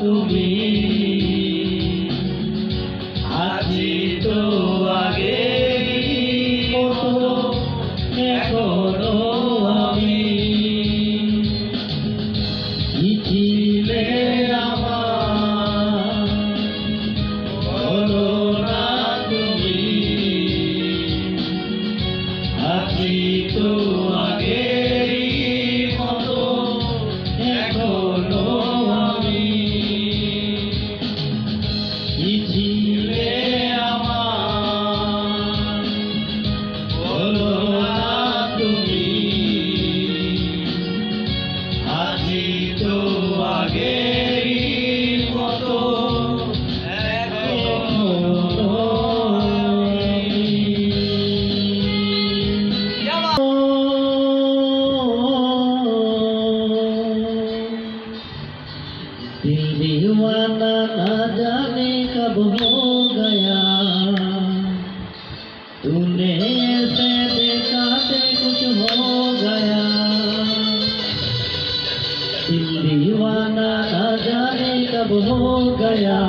তুমি। আছি তো আগে এখনও আমি। ছিলে আমার বলো না তুমি। আছি তো दिल दीवाना ना जाने कब हो गया। तूने ऐसे देखा ते कुछ हो गया। दिल दीवाना ना जाने कब हो गया।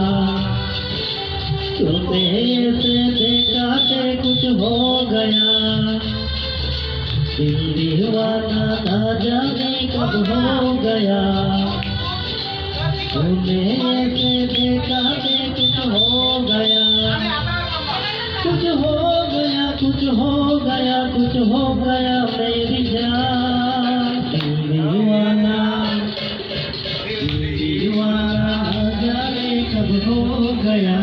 तूने ऐसे देखा ते कुछ हो गया। दिल दीवाना ना जाने कब हो गया। कुछ हो गया। कुछ हो गया। कुछ हो गया। मेरी जान दीवाना दीवाना कब हो गया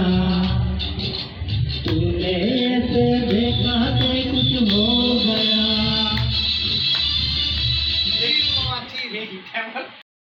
तूने कुछ हो गया